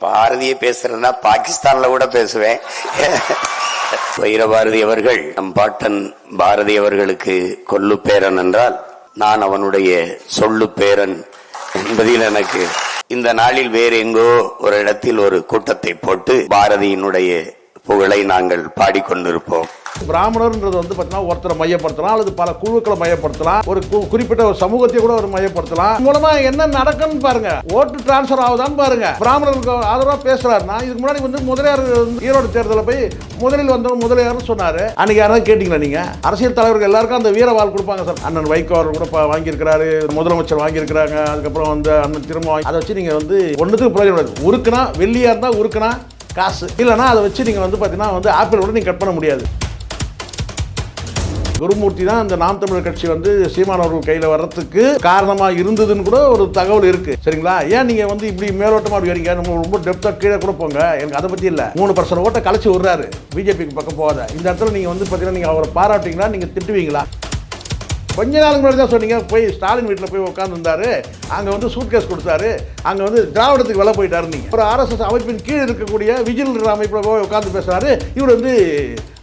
பாரதிய பேசுறேன்னா பாகிஸ்தான்ல கூட பேசுவேன். வைரபாரதி அவர்கள் நம் பாட்டன் பாரதி அவர்களுக்கு கொல்லு பேரன் என்றால் நான் அவனுடைய சொல்லு பேரன் என்பதில் எனக்கு இந்த நாளில் வேறு எங்கோ ஒரு இடத்தில் ஒரு கூட்டத்தை போட்டு பாரதியினுடைய புகழை நாங்கள் பாடிக்கொண்டிருப்போம். பிராமணர்ன்றது வந்து பார்த்தீங்கன்னா ஒருத்தரை மையப்படுத்தலாம் அல்லது பல குழுக்களை மையப்படுத்தலாம் ஒரு கு- குறிப்பிட்ட ஒரு சமூகத்தை கூட ஒரு மையப்படுத்தலாம். மூலமா என்ன நடக்குன்னு பாருங்க. ஓட்டு டிரான்ஸ்ஃபர் ஆகுதான்னு பாருங்க. பிராமணருக்கு ஆதரவா பேசுறாருன்னா இதுக்கு முன்னாடி வந்து முதலியார் ஈரோடு தேர்தலில் போய் முதலில் வந்தவங்க முதலியார்னு சொன்னாரு. அன்னைக்கு யாராவது கேட்டீங்களா நீங்க? அரசியல் தலைவர்கள் எல்லாருக்கும் அந்த வீரவாள் கொடுப்பாங்க சார். அண்ணன் வைகோ அவர் கூட வாங்கியிருக்கிறாரு முதலமைச்சர் வாங்கியிருக்கிறாங்க. அதுக்கப்புறம் வந்து அண்ணன் திரும்ப வாங்கி- அதை வச்சு நீங்க வந்து ஒன்றுத்துக்கு பிரயோஜனம் உருக்குனா வெள்ளியா இருந்தா உருக்குனா காசு. இல்லைன்னா அதை வச்சு நீங்கள் வந்து பார்த்தீங்கன்னா வந்து ஆப்பிள் கூட நீங்கள் கட் பண்ண முடியாது. குருமூர்த்தி தான் இந்த நாம் தமிழர் கட்சி வந்து சீமான் அவர்கள் கையில் வர்றதுக்கு காரணமாக இருந்ததுன்னு கூட ஒரு தகவல் இருக்கு. சரிங்களா? ஏன் நீங்கள் வந்து இப்படி மேலோட்டமாக அப்படி வரீங்க? நம்ம ரொம்ப டெப்த்தாக கீழே கூட போங்க. எனக்கு அதை பற்றி இல்லை. மூணு பர்சன்ட் ஓட்டை கழிச்சு விடுறாரு. பிஜேபிக்கு பக்கம் போகாத. இந்த இடத்துல நீங்கள் வந்து பார்த்தீங்கன்னா நீங்கள் அவரை பாராட்டிங்களா நீங்கள் திட்டுவீங்களா? கொஞ்ச நாளுக்கு முன்னாடி தான் சொன்னீங்க. போய் ஸ்டாலின் வீட்டில் போய் உட்காந்துருந்தாரு அங்கே வந்து சூட்கேஸ் கொடுத்தாரு. அங்கே வந்து திராவிடத்துக்கு வெலை போயிட்டாரு நீங்கள் ஒரு ஆர்எஸ்எஸ் அமைப்பின் கீழ் இருக்கக்கூடிய விஜில் அமைப்பில் போய் உட்காந்து பேசுகிறாரு இவர் வந்து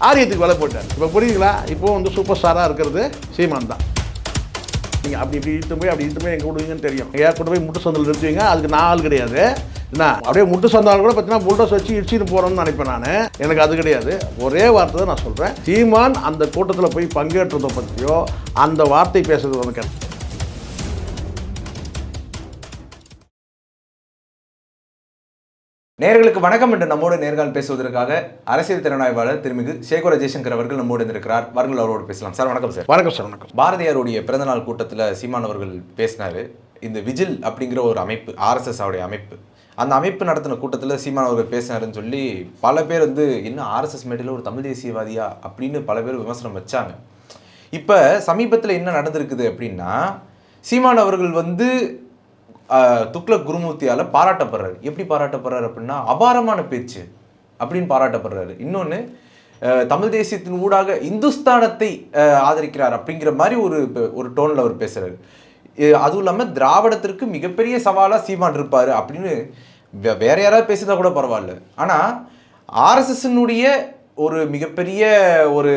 ஆரியத்துக்கு வெலை போயிட்டார் இப்போ புரியுதுங்களா? இப்போ வந்து சூப்பர் ஸ்டாராக இருக்கிறது சீமான் தான். நீங்கள் அப்படி இப்படி இழுத்து போய் அப்படி இழுத்து போய் எங்கே விடுவீங்கன்னு தெரியும். ஏன் கொண்டு போய் முட்டு சந்தில் நிறுத்துவீங்க? அதுக்கு நான் ஆள் கிடையாது. என்ன? அப்படியே முட்டு சொந்தாலும் கூட பார்த்தீங்கன்னா புல்டோஸ் வச்சு இடிச்சுட்டு போகிறோம்னு நினைப்பேன் நான். எனக்கு அது கிடையாது. ஒரே வார்த்தை தான் நான் சொல்கிறேன் சீமான் அந்த கூட்டத்தில் போய் பங்கேற்றதை பற்றியோ அந்த வார்த்தை பேசுறது வந்து நேர்களுக்கு வணக்கம் என்று நம்மோடு நேர்கால் பேசுவதற்காக அரசியல் திறனாய்வாளர் திருமிகு சேகர ஜெய்சங்கர் அவர்கள் நம்மோடு இருக்கிறார் வாருங்கள் அவரோடு பேசலாம். சார் வணக்கம் சார். வணக்கம் சார் வணக்கம். பாரதியாருடைய பிறந்தநாள் கூட்டத்தில் சீமான் அவர்கள் பேசினாரு. இந்த விஜில் அப்படிங்கிற ஒரு அமைப்பு ஆர்எஸ்எஸ் உடைய அமைப்பு. அந்த அமைப்பு நடத்தின கூட்டத்தில் சீமான் அவர்கள் பேசினாருன்னு சொல்லி பல பேர் வந்து இன்னும் ஆர்எஸ்எஸ் மேடையில் ஒரு தமிழ் தேசியவாதியா? அப்படின்னு பல பேர் விமர்சனம் வச்சாங்க. இப்போ சமீபத்தில் என்ன நடந்திருக்குது அப்படின்னா சீமான் அவர்கள் வந்து துக்ளக் குருமூர்த்தியால் பாராட்டப்படுறாரு. எப்படி பாராட்டப்படுறாரு அப்படின்னா அபாரமான பேச்சு அப்படின்னு பாராட்டப்படுறாரு. இன்னொன்று தமிழ் தேசியத்தின் ஊடாக இந்துஸ்தானத்தை ஆதரிக்கிறார் அப்படிங்கிற மாதிரி ஒரு ஒரு டோனில் அவர் பேசுகிறாரு அதுவும் இல்லாமல் திராவிடத்திற்கு மிகப்பெரிய சவாலாக சீமான் இருப்பார் அப்படின்னு வே- வேற யாராவது பேசினா கூட பரவாயில்ல. ஆனால் ஆர்எஸ்எஸ்னுடைய ஒரு மிகப்பெரிய ஒரு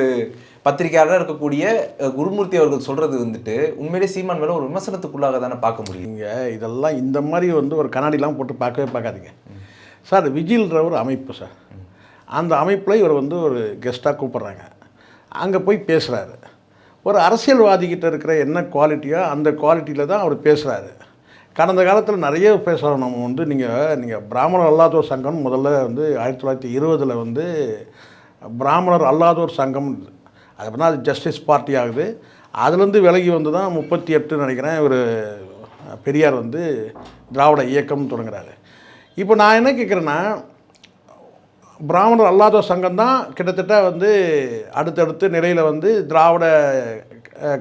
பத்திரிகையாளராக இருக்கக்கூடிய குருமூர்த்தி அவர்கள் சொல்கிறது வந்துட்டு உண்மையிலே சீமான் மேலே ஒரு விமர்சனத்துக்குள்ளாக தானே பார்க்க முடியும். இதெல்லாம் இந்த மாதிரி வந்து ஒரு கண்ணாடிலாம் போட்டு பார்க்கவே பார்க்காதீங்க. சார் விஜில்ன்ற ஒரு அமைப்பு சார். அந்த அமைப்பில் இவர் வந்து ஒரு கெஸ்ட்டாக கூப்பிட்றாங்க. அங்கே போய் பேசுகிறாரு ஒரு அரசியல்வாதிக்கிட்ட இருக்கிற என்ன குவாலிட்டியோ அந்த குவாலிட்டியில் தான் அவர் பேசுகிறாரு கடந்த காலத்தில் நிறைய பேசுகிறோம் நம்ம வந்து நீங்கள் நீங்கள் பிராமணர் அல்லாதோர் சங்கம் முதல்ல வந்து ஆயிரத்தி தொள்ளாயிரத்தி இருபதில் வந்து பிராமணர் அல்லாதோர் சங்கம் அதுக்கப்புறம் அது ஜஸ்டிஸ் பார்ட்டி ஆகுது. அதுலேருந்து விலகி வந்து தான் முப்பத்தி எட்டு நினைக்கிறேன் ஒரு பெரியார் வந்து திராவிட இயக்கம் தொடங்குறாரு. இப்போ நான் என்ன கேட்குறேன்னா பிராமணர் அல்லாத சங்கம் தான் கிட்டத்தட்ட வந்து அடுத்தடுத்த நிலையில் வந்து திராவிட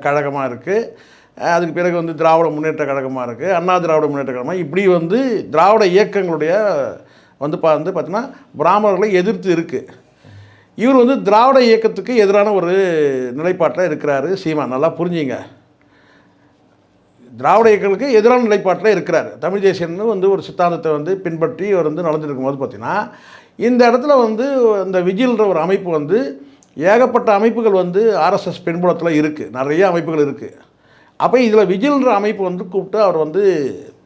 கழகமாக இருக்குது அதுக்கு பிறகு வந்து திராவிட முன்னேற்ற கழகமாக இருக்குது அண்ணா திராவிட முன்னேற்ற கழகமாக இப்படி வந்து திராவிட இயக்கங்களுடைய வந்து பா வந்து பார்த்தீங்கன்னா பிராமணர்களை எதிர்த்து இருக்குது இவர் வந்து திராவிட இயக்கத்துக்கு எதிரான ஒரு நிலைப்பாட்டில் இருக்கிறாரு. சீமா நல்லா புரிஞ்சுங்க. திராவிட இயக்கங்களுக்கு எதிரான நிலைப்பாட்டில் இருக்கிறார். தமிழ் தேசியன்னு வந்து ஒரு சித்தாந்தத்தை வந்து பின்பற்றி அவர் வந்து நடந்துருக்கும் போது பார்த்தீங்கன்னா இந்த இடத்துல வந்து இந்த விஜில்ன்ற ஒரு அமைப்பு வந்து ஏகப்பட்ட அமைப்புகள் வந்து ஆர்எஸ்எஸ் பின்புலத்தில் இருக்குது நிறைய அமைப்புகள் இருக்குது அப்போ இதில் விஜில்ன்ற அமைப்பு வந்து கூப்பிட்டு அவர் வந்து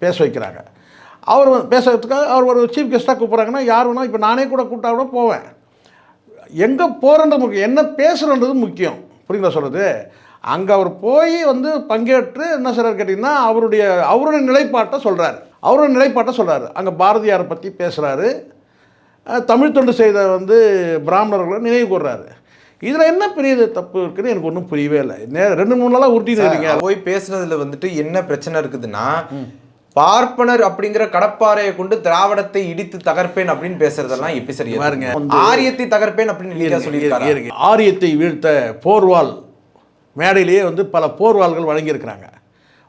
பேச வைக்கிறாங்க. அவர் வந்து பேசுறதுக்காக அவர் ஒரு சீஃப் கெஸ்ட்டாக கூப்பிட்றாங்கன்னா யார் வேணால் இப்போ நானே கூட கூப்பிட்டா கூட போவேன். எங்கே போகிறன்றது முக்கியம். என்ன பேசுகிறன்றது முக்கியம். புரியுங்களா சொல்கிறது அங்கே அவர் போய் வந்து பங்கேற்று என்ன சொல்கிறார் கேட்டிங்கன்னா அவருடைய அவருடைய நிலைப்பாட்டை சொல்கிறார் அவருடைய நிலைப்பாட்டை சொல்கிறாரு அங்கே பாரதியாரை பற்றி பேசுகிறாரு தமிழ் தொண்டு செய்த வந்து பிராமணர்களை நினைவு கூர்றாரு. இதில் என்ன பெரிய தப்பு இருக்குன்னு எனக்கு ஒன்றும் புரியவே இல்லை. ரெண்டு மூணு நாளாக உருட்டின்னு இருக்கீங்க. போய் பேசுனதுல வந்துட்டு என்ன பிரச்சனை இருக்குதுன்னா பார்ப்பனர் அப்படிங்கிற கடப்பாறையை கொண்டு திராவிடத்தை இடித்து தகர்ப்பேன் அப்படின்னு பேசுறதெல்லாம் எப்படி சரியா பாருங்க, ஆரியத்தை தகர்ப்பேன் அப்படின்னு இருங்க. ஆரியத்தை வீழ்த்த போர்வாள் மேடையிலேயே வந்து பல போர்வாள்கள் வழங்கியிருக்கிறாங்க.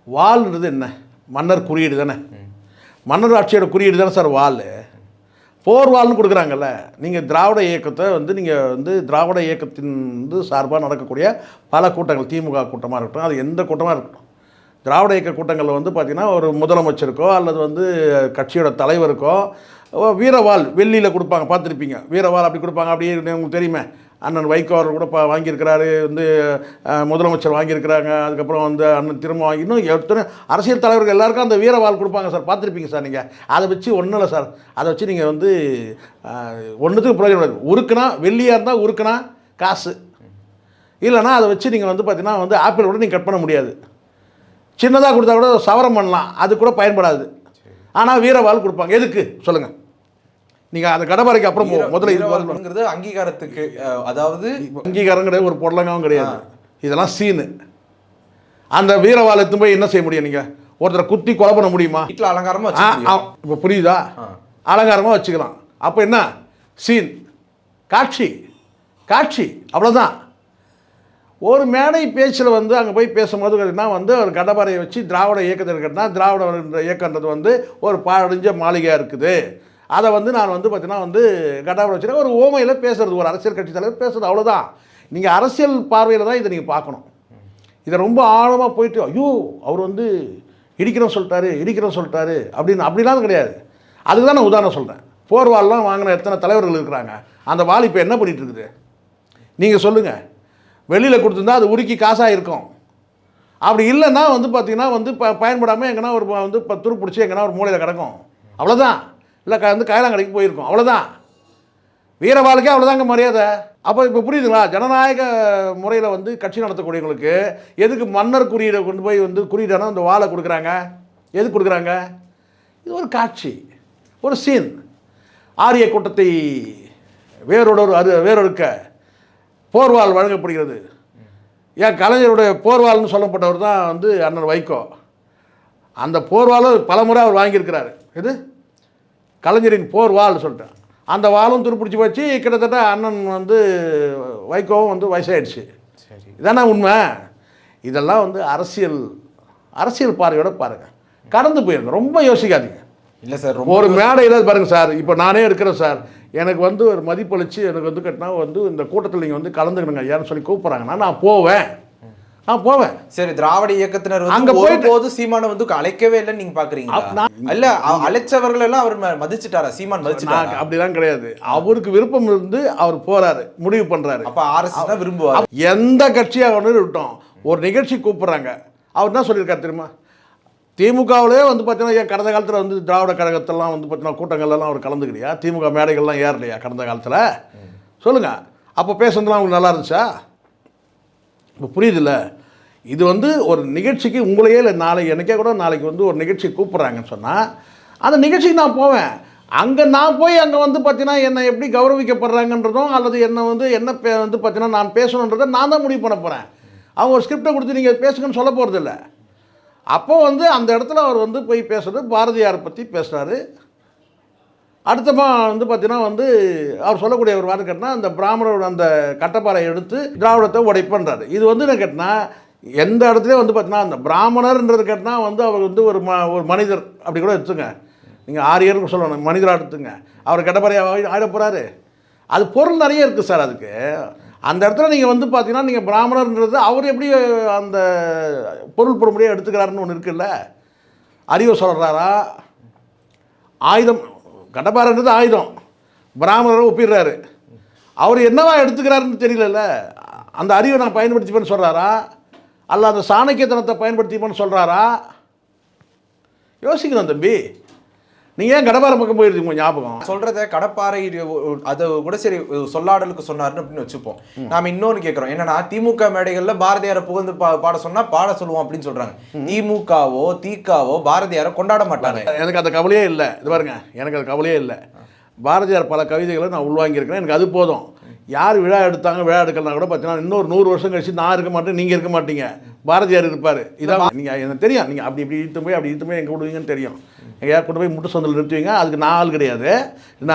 வாள்ன்றது என்ன? மன்னர் குறியீடு தானே. மன்னர் ஆட்சியோட குறியீடு தானே சார் வாள் போர்வாள்னு கொடுக்குறாங்கல்ல. நீங்கள் திராவிட இயக்கத்தை வந்து நீங்கள் வந்து திராவிட இயக்கத்தின் வந்து சார்பாக நடக்கக்கூடிய பல கூட்டங்கள் திமுக கூட்டமாக இருக்கட்டும் அது எந்த கூட்டமாக இருக்கட்டும் திராவிட இயக்க கூட்டங்களில் வந்து பார்த்திங்கன்னா ஒரு முதலமைச்சருக்கோ அல்லது வந்து கட்சியோட தலைவருக்கோ வீரவால் வெள்ளியில் கொடுப்பாங்க. பார்த்துருப்பீங்க. வீரவால் அப்படி கொடுப்பாங்க. அப்படியே உங்களுக்கு தெரியுமே. அண்ணன் வைகோ அவர் கூட பா வாங்கியிருக்கிறாரு. வந்து முதலமைச்சர் வாங்கியிருக்கிறாங்க. அதுக்கப்புறம் வந்து அண்ணன் திரும்ப வாங்கி இன்னும் எத்தனை அரசியல் தலைவர்கள் எல்லாருக்கும் அந்த வீரவால் கொடுப்பாங்க சார். பார்த்துருப்பீங்க சார் நீங்கள் அதை வச்சு ஒன்றும் இல்லை சார். அதை வச்சு நீங்கள் வந்து ஒன்றுத்துக்கு பிரயோஜனம் உருக்குனா வெள்ளியாக இருந்தால் உருக்குனா காசு. இல்லைனா அதை வச்சு நீங்கள் வந்து பார்த்தீங்கன்னா வந்து ஆப்பிள் கூட நீங்கள் கட் பண்ண முடியாது. சின்னதாக கொடுத்தா கூட சவரம் பண்ணலாம். அது கூட பயன்படாது. ஆனால் வீரவாள் கொடுப்பாங்க. எதுக்கு? சொல்லுங்கள் நீங்கள் அந்த கடப்பாறைக்கு அப்புறம். முதல்ல இது வரணும். வீரவாள்ங்கிறது அங்கீகாரத்துக்கு அதாவது அங்கீகாரம் கிடையாது ஒரு பொருளங்காவும் கிடையாது. இதெல்லாம் சீனு. அந்த வீரவாள் எடுத்து போய் என்ன செய்ய முடியும் நீங்கள் ஒருத்தரை குத்தி கொலை பண்ண முடியுமா? வீட்டுல அலங்காரமா ஆ வச்சுக்க முடியும். இப்போ புரியுதா. அலங்காரமாக வச்சுக்கலாம். அப்போ என்ன? சீன். காட்சி. காட்சி. அவ்வளோதான் ஒரு மேடை பேச்சில் வந்து அங்கே போய் பேசும்போது கேட்டிங்கன்னா வந்து ஒரு கடப்பாறையை வச்சு திராவிட இயக்கத்தில் கேட்டினா திராவிட இயக்கன்றது வந்து ஒரு பாழடைஞ்ச மாளிகையாக இருக்குது. அதை வந்து நான் வந்து பார்த்தீங்கன்னா வந்து கடப்பாறை வச்சுருக்கேன். ஒரு ஓமையில் பேசுறது ஒரு அரசியல் கட்சி தலைவர் பேசுறது அவ்வளோதான் நீங்கள் அரசியல் பார்வையில் தான் இதை நீங்கள் பார்க்கணும். இதை ரொம்ப ஆழமாக போயிட்டு ஐயோ அவர் வந்து இடிக்கிறோம் சொல்லிட்டாரு இடிக்கிறோம் சொல்லிட்டாரு அப்படின்னு அப்படிலாம் கிடையாது. அதுக்கு தான் நான் உதாரணம் சொல்கிறேன் போர்வால்லாம் வாங்கின எத்தனை தலைவர்கள் இருக்கிறாங்க? அந்த வாலிப்பை இப்போ என்ன பண்ணிகிட்டு இருக்குது? நீங்கள் சொல்லுங்கள் வெளியில் கொடுத்துருந்தா அது உருக்கி காசாக இருக்கும். அப்படி இல்லைன்னா வந்து பார்த்தீங்கன்னா வந்து ப பயன்படாமல் எங்கன்னா ஒரு வந்து இப்போ துரு பிடிச்சி எங்கன்னா ஒரு மூலையில் கிடக்கும். அவ்வளோதான் இல்லை க வந்து கயலாங்கடைக்கு போயிருக்கும். அவ்வளோதான் வீரவாளுக்கே அவ்வளோதாங்க மரியாதை. அப்போ இப்போ புரியுதுங்களா? ஜனநாயக முறையில் வந்து கட்சி நடத்தக்கூடியவங்களுக்கு எதுக்கு மன்னர் குறியீடை கொண்டு போய் வந்து குறியீடான அந்த வாழை கொடுக்குறாங்க? எதுக்கு கொடுக்குறாங்க? இது ஒரு காட்சி. ஒரு சீன். ஆரிய கூட்டத்தை வேறொரு அரு வேறொருக்க போர்வால் வழங்கப்படுகிறது. ஏன் கலைஞருடைய போர்வால்னு சொல்லப்பட்டவர் தான் வந்து அண்ணன் வைகோ. அந்த போர்வாலை பலமுறை அவர் வாங்கியிருக்கிறாரு. இது கலைஞரின் போர்வால் சொல்லிட்டேன் அந்த வாளும் துருப்பிடிச்சி வச்சு கிட்டத்தட்ட அண்ணன் வந்து வைகோவும் வந்து வயசாயிடுச்சு. சரி. இதானே உண்மை? இதெல்லாம் வந்து அரசியல் அரசியல் பார்வையோட பாருங்கள் கடந்து போயிருங்க. ரொம்ப யோசிக்காதீங்க. இல்ல சார் ஒரு மேடையில் பாருங்க சார். இப்போ நானே இருக்கிறேன் சார். எனக்கு வந்து ஒரு மதிப்பளித்து எனக்கு வந்து கட்டினா வந்து இந்த கூட்டத்தில் நீங்கள் வந்து கலந்துக்கணுங்க. ஐயான்னு சொல்லி கூப்பிட்றாங்கன்னா நான் போவேன். நான் போவேன். சரி திராவிட இயக்கத்தினர் அங்க ஒருபோது சீமானை வந்து அழைக்கவே இல்லைன்னு நீங்க பாக்குறீங்களா? இல்ல அழைச்சவர்கள் எல்லாம் அவர் மதிச்சிட்டாரா? சீமான் நான் மதிச்சிட்டாரா அப்படிலாம் கிடையாது. அவருக்கு விருப்பம் இருந்து அவர் போறாரு முடிவு பண்றாரு. அப்ப ஆர்எஸ்எஸ் தான் விரும்புவார். எந்த கட்சியாக ஒன்று இருக்கட்டும். ஒரு நிகழ்ச்சி கூப்பிட்றாங்க. அவர் என்ன சொல்லியிருக்காரு தெரியுமா? திமுகவிலே வந்து பார்த்தீங்கன்னா ஏன் கடந்த காலத்தில் வந்து திராவிட கழகத்தெல்லாம் வந்து பார்த்தீங்கன்னா கூட்டங்கள்லாம் அவர் கலந்துக்கிறியா திமுக மேடைகள்லாம் ஏறலையா கடந்த காலத்தில்? சொல்லுங்கள் அப்போ பேசுனதுலாம் அவங்களுக்கு நல்லா இருந்துச்சா? இப்போ புரியுதுல்ல. இது வந்து ஒரு நிகழ்ச்சிக்கு உங்களையே இல்லை நாளைக்கு எனக்கே கூட நாளைக்கு வந்து ஒரு நிகழ்ச்சி கூப்பிட்றாங்கன்னு சொன்னால் அந்த நிகழ்ச்சிக்கு நான் போவேன். அங்கே நான் போய் அங்கே வந்து பார்த்தீங்கன்னா என்னை எப்படி கௌரவிக்கப்படுறாங்கன்றதும் அல்லது என்னை வந்து என்ன பே வந்து பார்த்தீங்கன்னா நான் பேசணுன்றதை நான் தான் முடிவு பண்ண போகிறேன் அவங்க ஒரு ஸ்கிரிப்டை கொடுத்து நீங்கள் பேசுங்கன்னு சொல்ல போகிறதில்ல அப்போ வந்து அந்த இடத்துல அவர் வந்து போய் பேசுறது பாரதியார் பற்றி பேசுகிறாரு அடுத்தமா வந்து பார்த்தீங்கன்னா வந்து அவர் சொல்லக்கூடிய ஒரு வார்த்தை கேட்டால் அந்த பிராமணரோட அந்த கட்டப்பாறை எடுத்து திராவிடத்தை உடைப்புன்றாரு. இது வந்து என்ன கேட்டினா எந்த இடத்துலையும் வந்து பார்த்தீங்கன்னா அந்த பிராமணர்ன்றது கேட்டினா வந்து அவர் வந்து ஒரு ம ஒரு மனிதர். அப்படி கூட எடுத்துங்க. நீங்கள் ஆரியர்னு சொல்லணும் மனிதராக எடுத்துங்க. அவர் கட்டப்பாறையாக ஆயிட போகிறாரு அது பொருள் நிறைய இருக்குது சார் அதுக்கு. அந்த இடத்துல நீங்கள் வந்து பார்த்தீங்கன்னா நீங்கள் பிராமணர்ன்றது அவர் எப்படி அந்த பொருள் பொறுமுறையாக எடுத்துக்கிறாருன்னு ஒன்று இருக்குல்ல? அறிவை சொல்கிறாரா ஆயுதம் கடப்பாரன்றது ஆயுதம். பிராமணரை ஒப்பிடுறாரு. அவர் என்னவா எடுத்துக்கிறாருன்னு தெரியலல்ல. அந்த அறிவை நான் பயன்படுத்திப்பேன்னு சொல்கிறாரா அல்ல அந்த சாணக்கியத்தனத்தை பயன்படுத்திப்பேன்னு சொல்கிறாரா யோசிக்கணும் தம்பி. நீங்கள் ஏன் கடப்பார பக்கம் போயிருக்கீங்க ஞாபகம்? சொல்றத கடப்பாறை அது கூட சரி சொல்லாடலுக்கு சொன்னாருன்னு அப்படின்னு வச்சுப்போம். நாம இன்னொன்னு கேக்குறோம். என்னன்னா திமுக மேடைகள்ல பாரதியாரை புகழ்ந்து பா- பாட சொன்னா பாட சொல்லுவோம் அப்படின்னு சொல்றாங்க. திமுகவோ தீகாவோ பாரதியாரை கொண்டாட மாட்டாங்க. எனக்கு அந்த கவலையே இல்லை. இது பாருங்க எனக்கு அது கவலையே இல்லை. பாரதியார் பல கவிதைகளை நான் உள்வாங்கியிருக்கிறேன். எனக்கு அது போதும். யார் விழா எடுத்தாங்க விழா எடுக்கலாம் கூட பார்த்தீங்கன்னா இன்னொரு நூறு வருஷம் கழிச்சு நான் இருக்க மாட்டேன் நீங்கள் இருக்க மாட்டீங்க. பாரதியார் இருப்பார். இதான் நீங்கள் எனக்கு தெரியும். நீங்கள் அப்படி இப்படி இழுத்து போய் அப்படி இழுத்து போய் எங்கே விடுவீங்கன்னு தெரியும். எங்கேயாவது கொண்டு போய் முட்டு சந்தில் நிறுத்துவீங்க? அதுக்கு நான் ஆள் கிடையாது. என்ன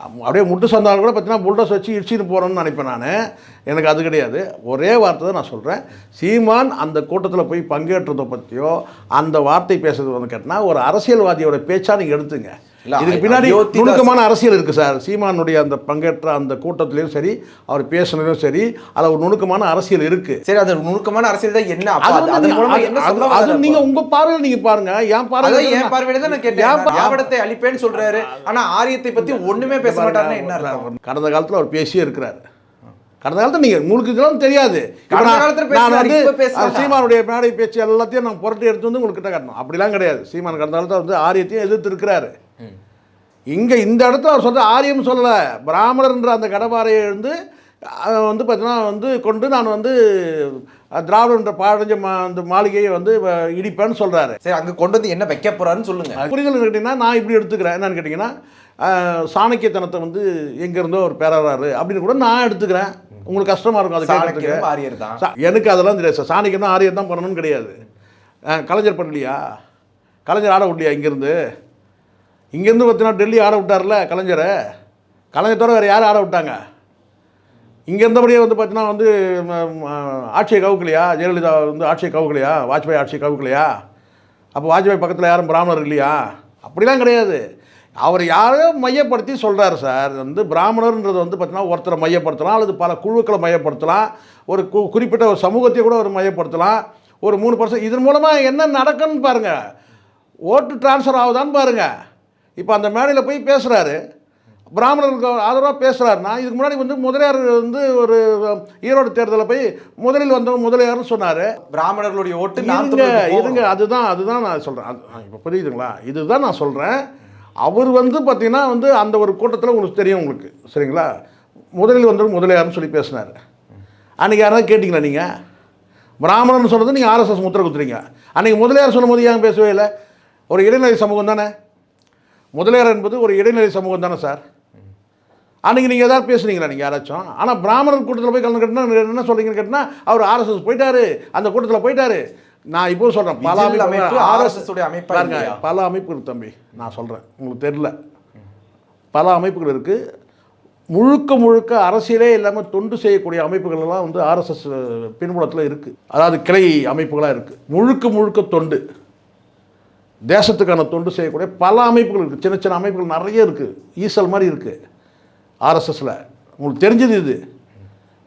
அப்படியே முட்டு சந்தால் கூட பார்த்தீங்கன்னா புல்டோஸ் வச்சு இடிச்சிட்டு போகிறோன்னு நினைப்பேன் நான். எனக்கு அது கிடையாது. ஒரே வார்த்தை தான் நான் சொல்கிறேன் சீமான் அந்த கூட்டத்தில் போய் பங்கேற்றதை பற்றியோ அந்த வார்த்தை பேசுறது வந்து கேட்டினா ஒரு அரசியல்வாதியோட பேச்சாக நீங்கள் எடுத்துங்க. இதுக்கு பின்னாடி நுணுக்கமான அரசியல் இருக்கு சார். சீமானுடைய அந்த பங்கேற்ற அந்த கூட்டத்திலையும் சரி அவர் பேசுனதும் சரி அதுல ஒரு நுணுக்கமான அரசியல் இருக்கு. சரி அது நுணுக்கமான அரசியல் தான் என்ன? அப்ப அது அது- வந்து அதன் நீங்க- மூலமா அது- என்ன அது- சொல்ல அது வர்றாரு நீங்க அப்போ? உங்க பார்வையில நீங்க பாருங்க. என் அதான் என் பார்வையில தான் நான் கேட்டேன். திராவிடத்தை அழிப்பேன்னு சொல்றாரு. ஆனா ஆரியத்தை பத்தி ஒண்ணுமே பேச மாட்டாருன்னா என்ன கடந்த காலத்துல அவர் பேசியே இருக்கிறாரு. கடந்த காலத்துல நீங்க உங்களுக்கு இதெல்லாம் தெரியாது. நான்- வந்து சீமானுடைய மேடை பேச்சு எல்லாத்தையும் நான் புரட்டி எடுத்து வந்து உங்களுக்கு கிட்ட காட்டணும். அப்படிலாம் கிடையாது. சீமான் கடந்த காலத்துல வந்து ஆரியத்தையும் எதிர்த்து இருக்கிறாரு. இங்க இந்த இடத்துல அவர் சொல்ற ஆரியம் சொல்லல. பிராமணர்ன்ற அந்த கடப்பாறையை வந்து வந்து பார்த்தீங்கன்னா வந்து கொண்டு நான் வந்து திராவிடன்ற பாடஞ்ச மா அந்த மாளிகையை வந்து இடிப்பேன்னு சொல்றாரு. சரி அங்க கொண்டு வந்து என்ன வைக்க போறாருன்னு சொல்லுங்க. புரிதல் கேட்டிங்கன்னா நான் இப்படி எடுத்துக்கிறேன். என்னன்னு கேட்டிங்கன்னா சாணக்கியத்தனத்தை வந்து எங்கேருந்தோ ஒரு பேரறாரு. அப்படின்னு கூட நான் எடுத்துக்கிறேன். உங்களுக்கு கஷ்டமாக இருக்கும் அது சாணக்கியரும் ஆரியர் தான். எனக்கு அதெல்லாம் தெரியாது சார். சாணிக்கு தான் ஆரியர் தான் பண்ணணும்னு கிடையாது. கலைஞர் பண்ணலையா? கலைஞர் ஆட விடலையா இங்கேருந்து? இங்கேருந்து பார்த்தீங்கன்னா டெல்லி ஆட விட்டார்ல கலைஞரை. கலைஞர் தவிர வேறு யார் ஆட விட்டாங்க? இங்கே இருந்தபடியே வந்து பார்த்தீங்கன்னா வந்து ஆட்சியை கவுக்கலையா? ஜெயலலிதா வந்து ஆட்சியை கவுக்கலையா? வாஜ்பாய் ஆட்சியை கவுக்கலையா? அப்போ வாஜ்பாய் பக்கத்தில் யாரும் பிராமணர் இல்லையா? அப்படிலாம் கிடையாது. அவர் யாரையோ மையப்படுத்தி சொல்கிறார் சார். வந்து பிராமணர்ன்றது வந்து பார்த்தீங்கன்னா ஒருத்தரை மையப்படுத்தலாம் அல்லது பல குழுக்களை மையப்படுத்தலாம் ஒரு கு குறிப்பிட்ட ஒரு சமூகத்தை கூட ஒரு மையப்படுத்தலாம். ஒரு மூணு பர்சன்ட் இதன் மூலமாக என்ன நடக்குன்னு பாருங்கள் ஓட்டு டிரான்ஸ்ஃபர் ஆகுதான்னு பாருங்கள் இப்போ அந்த மேடையில் போய் பேசுகிறாரு பிராமணர்களுக்கு ஆதரவாக பேசுகிறாருன்னா இதுக்கு முன்னாடி வந்து முதலியார் வந்து ஒரு ஈரோடு தேர்தலில் போய் முதலில் வந்தவங்க முதலியார்னு சொன்னார். பிராமணர்களுடைய ஓட்டு இருங்க. இருங்க. அதுதான் அதுதான் நான் சொல்கிறேன் இப்போ புரியுதுங்களா? இதுதான் நான் சொல்கிறேன் அவர் வந்து பார்த்தீங்கன்னா வந்து அந்த ஒரு கூட்டத்தில் உங்களுக்கு தெரியும் உங்களுக்கு. சரிங்களா? முதலில் வந்தவர் முதலியார்னு சொல்லி பேசினார். அன்றைக்கி யாராவது கேட்டிங்களா நீங்கள் பிராமணன் சொன்னது நீங்கள் ஆர்எஸ்எஸ் முத்திரை குத்துறீங்க. அன்றைக்கி முதலியார் சொல்லும்போது ஏன் பேசவே இல்லை? ஒரு இடைநிலை சமூகம் தானே? முதலியார் என்பது ஒரு இடைநிலை சமூகம் தானே சார்? அன்றைக்கி நீங்கள் ஏதாவது பேசுனீங்களா நீங்கள் யாராச்சும்? ஆனால் பிராமணர் கூட்டத்தில் போய் கலந்து கேட்டினா என்ன சொல்றீங்கன்னு கேட்டினா அவர் ஆர்எஸ்எஸ் போயிட்டாரு அந்த கூட்டத்தில் போயிட்டாரு. நான் இப்போ சொல்கிறேன் பல அமைப்பு ஆர்எஸ்எஸ் RSS உடைய அமைப்பா பாருங்க இல்லையா? பல அமைப்பு இருக்கு தம்பி நான் சொல்கிறேன் உங்களுக்கு தெரியல. பல அமைப்புகள் இருக்குது முழுக்க முழுக்க அரசியலே இல்லாமல் தொண்டு செய்யக்கூடிய அமைப்புகள் எல்லாம் வந்து ஆர்எஸ்எஸ் பின்புலத்தில் இருக்குது அதாவது கிளை அமைப்புகளாக இருக்குது முழுக்க முழுக்க தொண்டு. தேசத்துக்கான தொண்டு செய்யக்கூடிய பல அமைப்புகள் இருக்குது சின்ன சின்ன அமைப்புகள் நிறைய இருக்குது ஈசல் மாதிரி இருக்குது ஆர்எஸ்எஸில். உங்களுக்கு தெரிஞ்சது இது.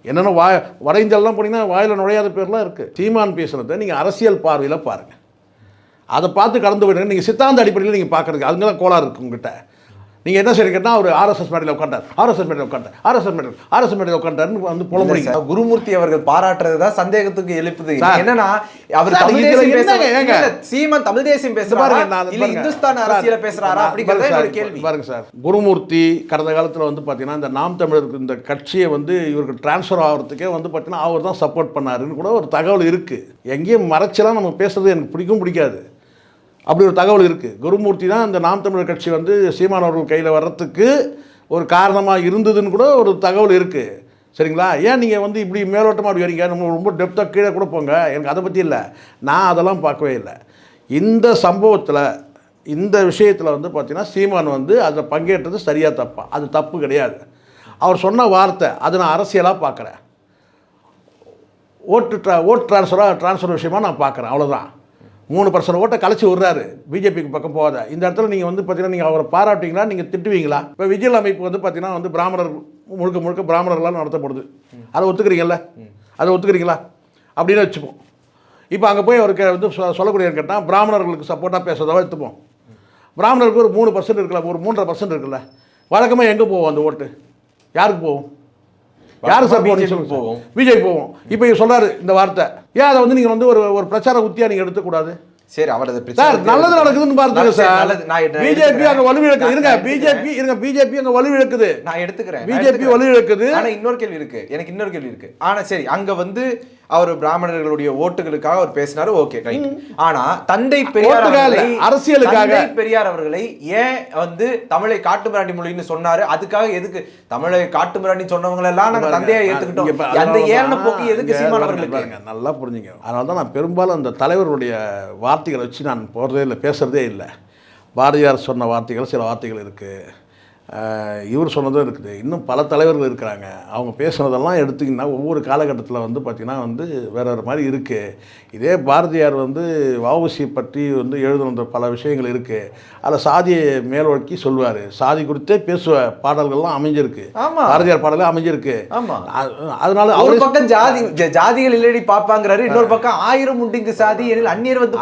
என்னென்ன வாய் வட இந்தியாவிலாம் போனீங்கன்னா வாயில் நுழையாத பேர்லாம் இருக்குது சீமான் பேசுகிறத நீங்கள் அரசியல் பார்வையில் பாருங்கள் அதை பார்த்து கடந்து போயிடுங்க. நீங்கள் சித்தாந்த அடிப்படையில் நீங்கள் பார்க்குறதுக்கு அதுங்க தான் கோளாறு இருக்குது உங்கள்கிட்ட நீங்கள் என்ன கேட்டால் அவர் ஆர்எஸ்எஸ் மேடையில் உட்காண்டார் ஆர்எஸ்எஸ் மேடையில் உட்காண்டார் ஆர்எஸ்எஸ் மேடையில் ஆர்எஸ்எஸ் மேடையில் உட்காண்டாருன்னு வந்து புலம்புறீங்க. சார், குருமூர்த்தி அவர்கள் பாராட்டுறதுதான் சந்தேகத்துக்கு எழுப்புது. என்னன்னா அவர் தமிழ் தேசியம் பேச சீமான் தமிழ் தேசியம் பேசுறாரா? பாருங்க, இல்ல. இந்துஸ்தான் அரசியல பேசுறாரா? அப்படிங்கறத என்னோட கேள்வி. பாருங்க சார். குருமூர்த்தி கடந்த காலத்தில் வந்து பார்த்தீங்கன்னா இந்த நாம் தமிழருக்கு இந்த கட்சியை வந்து இவருக்கு டிரான்ஸ்ஃபர் ஆகிறதுக்கே வந்து பார்த்தீங்கன்னா அவர் தான் சப்போர்ட் பண்ணாருன்னு கூட ஒரு தகவல் இருக்குது எங்கேயும் மறைச்செல்லாம் நம்ம பேசுறது எனக்கு பிடிக்கும் பிடிக்காது. அப்படி ஒரு தகவல் இருக்குது குருமூர்த்தி தான் இந்த நாம் தமிழர் கட்சி வந்து சீமான் அவர்கள் கையில் வர்றதுக்கு ஒரு காரணமாக இருந்ததுன்னு கூட ஒரு தகவல் இருக்குது சரிங்களா? ஏன் நீங்கள் வந்து இப்படி மேலோட்டமாக அப்படி வரீங்க? நம்ம ரொம்ப டெப்த்தாக கீழே கூட போங்க. எனக்கு அதை பற்றி இல்லை. நான் அதெல்லாம் பார்க்கவே இல்லை. இந்த சம்பவத்தில் இந்த விஷயத்தில் வந்து பார்த்திங்கன்னா சீமான் வந்து அதில் பங்கேற்றது சரியாக தப்பா? அது தப்பு கிடையாது. அவர் சொன்ன வார்த்தை அது நான் அரசியலாக பார்க்குறேன். ஓட்டு ட்ரா ஓட் ட்ரான்ஸ்ஃபராக ட்ரான்ஸ்ஃபர் விஷயமா நான் பார்க்குறேன். அவ்வளோதான் மூணு பர்சன்ட் ஓட்டை கழிச்சு விட்றாரு. பிஜேபிக்கு பக்கம் போகாத. இந்த இடத்துல நீங்கள் வந்து பார்த்தீங்கன்னா நீங்கள் அவரை பாராட்டுவீங்களா? நீங்கள் திட்டுவீங்களா? இப்போ விஜய் அமைப்பு வந்து பார்த்தீங்கன்னா வந்து பிராமணர் முழுக்க முழுக்க பிராமணர்களால் நடத்தப்படுது. அதை ஒத்துக்கிறீங்கல்ல? அதை ஒத்துக்கிறீங்களா? அப்படின்னு வச்சுப்போம். இப்போ அங்கே போய் அவருக்கு வந்து சொல்லக்கூடிய கேட்டால் பிராமணர்களுக்கு சப்போர்ட்டாக பேசுறதா எடுத்துப்போம். பிராமணருக்கு ஒரு மூணு பர்சன்ட் இருக்குல்ல ஒரு மூன்றரை பர்சன்ட் இருக்குல்ல வழக்கமாக எங்கே போவோம் அந்த ஓட்டு? யாருக்கு போகும் யாரு சார். போவோம்? விஜய் போவோம். இப்போ சொல்றாரு இந்த வார்த்தை. ஏன் அதை வந்து நீங்கள் வந்து ஒரு ஒரு பிரச்சார உத்தியா நீங்கள் எடுத்துக்கூடாது? சரி அவர் அதை சார் நல்லது நடக்குதுன்னு பாருங்க சரி, பிஜேபி. அங்கே வலுவிழக்குது இருங்க பிஜேபி இருங்க பிஜேபி அங்கே வலுவிழக்குது நான் எடுத்துக்கிறேன் பிஜேபி எடுத்துக்கிறேன். வலுவிழக்குது ஆனா இன்னொரு கேள்வி இருக்கு. எனக்கு இன்னொரு கேள்வி இருக்கு. ஆனா சரி அங்க வந்து அவர் பிராமணர்களுடைய ஓட்டுகளுக்காக அவர் பேசினாரு ஓகே ரைட் ஆனா தந்தை பெரியார் அரசியலுக்காக. பெரியார் அவர்களை ஏன் வந்து தமிழை காட்டுமிராண்டி மொழின்னு சொன்னாரு? அதுக்காக எதுக்கு? தமிழை காட்டுமிராண்டி சொன்னவங்க எல்லாம் நாங்க தந்தையா ஏத்துக்கிட்டோம். அந்த தான் போக்கு எதுக்கு சீமான் அவர்களுக்கு? நல்லா புரிஞ்சுங்க. அதனால தான் நான் பெரும்பாலும் அந்த தலைவருடைய வார்த்தைகளை வச்சு நான் போகிறதே இல்லை பேசுகிறதே இல்லை. பாரதியார் சொன்ன வார்த்தைகள் சில வார்த்தைகள் இருக்குது இவர் சொன்னதும் இருக்குது. இன்னும் பல தலைவர்கள் இருக்கிறாங்க. அவங்க பேசுனதெல்லாம் எடுத்திங்கன்னா ஒவ்வொரு காலகட்டத்தில் வந்து பார்த்திங்கன்னா வந்து வேற ஒரு மாதிரி இருக்குது இதே பாரதியார் வந்து வஉசி பற்றி வந்து எழுதுன பல விஷயங்கள் இருக்குது அதில் சாதியை மேலோக்கி சொல்லுவார். சாதி குறித்தே பேசுவ பாடல்கள்லாம் அமைஞ்சிருக்கு. ஆமா. பாரதியார் பாடல்கள் அமைஞ்சிருக்கு. ஆமா. அ- அதனால ஒரு அவரே பக்கம் ஜாதி ஜாதிகள் இல்லடி பாப்பாங்கிறாரு இன்னொரு பக்கம் ஆயிரம் உண்டிங்கு சாதி அந்நியர் வந்து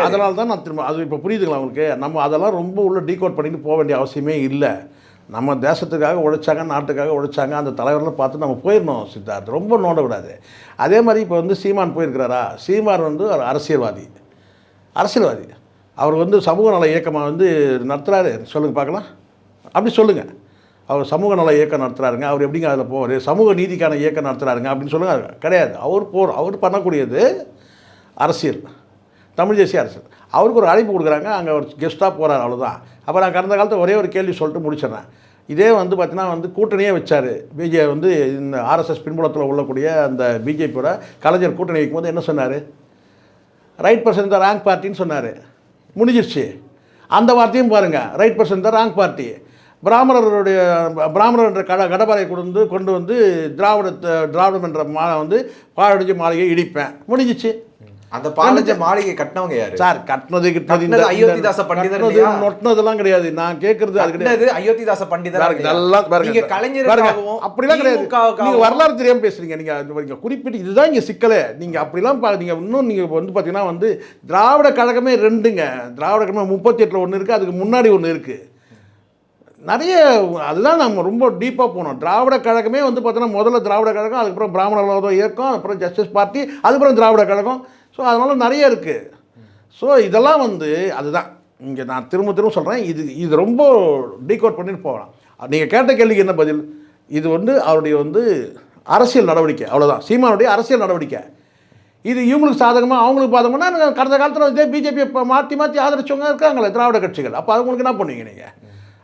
அதனால தான் நான் திரும்ப அது இப்போ புரியுதுங்களா உங்களுக்கு? நம்ம அதெல்லாம் ரொம்ப உள்ள டீகோட் பண்ணிட்டு போக வேண்டிய அவசியமே இல்லை. நம்ம தேசத்துக்காக உழைச்சாங்க நாட்டுக்காக உழைச்சாங்க அந்த தலைவர்களை பார்த்து நம்ம போயிடணும் சித்தார்த். ரொம்ப நோண்டக்கூடாது. அதே மாதிரி இப்போ வந்து சீமான் போயிருக்கிறாரா? சீமான் வந்து ஒரு அரசியல்வாதி. அரசியல்வாதி. அவர் வந்து சமூக நல இயக்கமாக வந்து நடத்துகிறாரு சொல்லுங்கள் பார்க்கலாம். அப்படி சொல்லுங்கள் அவர் சமூக நல இயக்கம் நடத்துகிறாருங்க அவர் எப்படிங்க அதில் போவார்? சமூக நீதிக்கான இயக்கம் நடத்துகிறாருங்க அப்படின்னு சொல்லுங்கள் கிடையாது. அவர் போர் அவர் பண்ணக்கூடியது அரசியல். தமிழ் தேசிய அரசியல். அவருக்கு ஒரு அழைப்பு கொடுக்குறாங்க. அங்கே ஒரு கெஸ்ட்டாக போகிறார் அவ்வளோதான் அப்போ நான் கடந்த காலத்தில் ஒரே ஒரு கேள்வி சொல்லிட்டு முடிச்சிடறேன். இதே வந்து பார்த்தீங்கன்னா வந்து கூட்டணியே வச்சார். பிஜே வந்து இந்த ஆர்எஸ்எஸ் பின்புலத்தில் உள்ளக்கூடிய அந்த பிஜேபியோட கலைஞர் கூட்டணி வைக்கும்போது என்ன சொன்னார்? ரைட் பர்சன் தான் ரேங்க் பார்ட்டின்னு சொன்னார். முடிஞ்சிருச்சு. அந்த வார்த்தையும் பாருங்கள் ரைட் பர்சன் தான் ரேங்க் பார்ட்டி பிராமணருடைய பிராமணர் என்ற கட கடப்பாறை கொண்டு வந்து கொண்டு வந்து திராவிட திராவிடம் என்ற மா வந்து பாழடைஞ்ச மாளிகை இடிப்பேன். முடிஞ்சிச்சு. அந்த பாலஞ்ச மாளிகை கட்டினவங்க யாரு? சார் கட்டினது கிட்டினது கட்டினது அயோத்திதாச பண்டிதர்? நொட்டினதெல்லாம் கிடையாது. நான் கேட்கறது அது கிடையாது. அயோத்திதாச பண்டிதர் பாருங்க. நீங்க. கலைஞருக்காகவும் அப்படிலாம் கிடையாது. நீங்க வரலாறு தெரியாம பேசுறீங்க. நீங்க பாருங்க, குறிப்பிட்டு இதுதான் இங்க சிக்கலே. நீங்க அப்படிலாம் நீங்க இன்னும் நீங்க வந்து பாத்தீங்கன்னா வந்து திராவிட கழகமே ரெண்டுங்க. திராவிட கழகம் முப்பத்தி எட்டுல ஒன்று இருக்கு அதுக்கு முன்னாடி ஒன்று இருக்கு. நிறைய அதுதான் நம்ம ரொம்ப டீப்பாக போனோம். திராவிட கழகமே வந்து பார்த்தோன்னா முதல்ல திராவிட கழகம் அதுக்கப்புறம் பிராமண இயக்கம் அப்புறம் ஜஸ்டிஸ் பார்ட்டி அதுக்கப்புறம் திராவிட கழகம். ஸோ அதனால் நிறைய இருக்குது ஸோ இதெல்லாம் வந்து அதுதான். இங்கே நான் திரும்ப திரும்ப சொல்கிறேன் இது இது ரொம்ப டீகோட் பண்ணிட்டு போகலாம். நீங்கள் கேட்ட கேள்விக்கு என்ன பதில்? இது வந்து அவருடைய வந்து அரசியல் நடவடிக்கை. அவ்வளோதான் சீமானுடைய அரசியல் நடவடிக்கை. இது இவங்களுக்கு சாதகமாக அவங்களுக்கு பாதகம்னா கடந்த காலத்தில் இதே பிஜேபி மாற்றி மாற்றி ஆதரிச்சவங்க இருக்காங்களே திராவிட கட்சிகள். அப்போ அவங்களுக்கு என்ன பண்ணுவீங்க நீங்கள்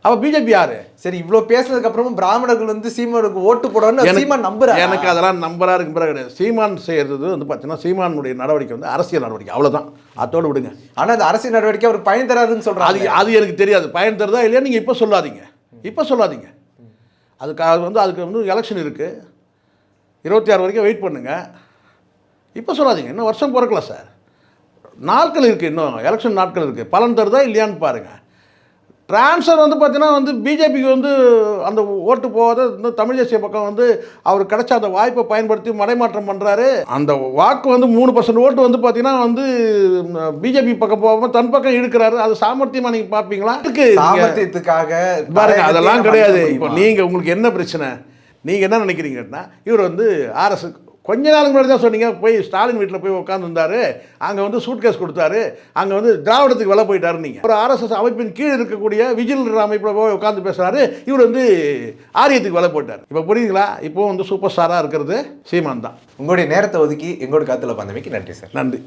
அப்போ பிஜேபி யார்? சரி இவ்ளோ பேசுனதுக்கு அப்புறமும் பிராமணர்கள் வந்து சீமானுக்கு ஓட்டு போடணும்னு சீமான் நம்புறாரு? எனக்கு அதெல்லாம் நம்பரா இருக்கு கிடையாது. சீமான் செய்யறது வந்து பார்த்தீங்கன்னா சீமானுடைய நடவடிக்கை வந்து அரசியல் நடவடிக்கை. அவ்வளவுதான். அதோடு விடுங்க. ஆனா அந்த அரசியல் நடவடிக்கை அவர் பயன் தராதுன்னு அது சொல்றாங்க. அது எனக்கு தெரியாது. பயன் தருதா இல்லையா? நீங்கள் இப்போ சொல்லாதீங்க. இப்போ சொல்லாதீங்க. அதுக்கு அது வந்து அதுக்கு வந்து எலெக்ஷன் இருக்குது இருபத்தி ஆறு வரைக்கும் வெயிட் பண்ணுங்க. இப்போ சொல்லாதீங்க. இன்னும் வருஷம் பிறக்கல சார் நாட்கள் இருக்குது இன்னும். எலெக்ஷன் நாட்கள் இருக்குது பலன் தருதா இல்லையான்னு பாருங்கள் ட்ரான்ஸ்ஃபர் வந்து பார்த்தீங்கன்னா வந்து பிஜேபிக்கு வந்து அந்த ஓட்டு போகாத இந்த தமிழ் தேசிய பக்கம் வந்து அவர் கிடைச்ச அந்த வாய்ப்பை பயன்படுத்தி மடைமாற்றம் பண்ணுறாரு அந்த வாக்கு வந்து மூணு பர்சன்ட் ஓட்டு வந்து பார்த்தீங்கன்னா வந்து பிஜேபி பக்கம் போகாம தன் பக்கம் இழுக்கிறாரு. அது சாமர்த்தியமாக நீங்கள் பார்ப்பீங்களா? இருக்கு. சாமர்த்தியத்துக்காக பாருங்க அதெல்லாம் கிடையாது. இப்போ? நீங்கள் உங்களுக்கு என்ன பிரச்சனை? நீங்கள் என்ன நினைக்கிறீங்கன்னா இவர் வந்து ஆர்எஸ் கொஞ்ச நாளுக்கு முன்னாடி தான் சொன்னீங்க போய் ஸ்டாலின் வீட்டில் போய் உட்காந்துருந்தாரு அங்கே வந்து சூட்கேஸ் கொடுத்தாரு அங்கே வந்து திராவிடத்துக்கு வெளில போயிட்டாரு நீங்கள் ஒரு ஆர்எஸ்எஸ் அமைப்பின் கீழ் இருக்கக்கூடிய விஜில் அமைப்பில் போய் உட்காந்து பேசுகிறாரு இவர் வந்து ஆரியத்துக்கு வெளில போயிட்டார். இப்போ புரியுதுங்களா? இப்போ வந்து சூப்பர் ஸ்டாராக இருக்கிறது சீமான் தான். உங்களுடைய நேரத்தை ஒதுக்கி எங்களோட கருத்துல பந்தமைக்கு நன்றி சார். நன்றி.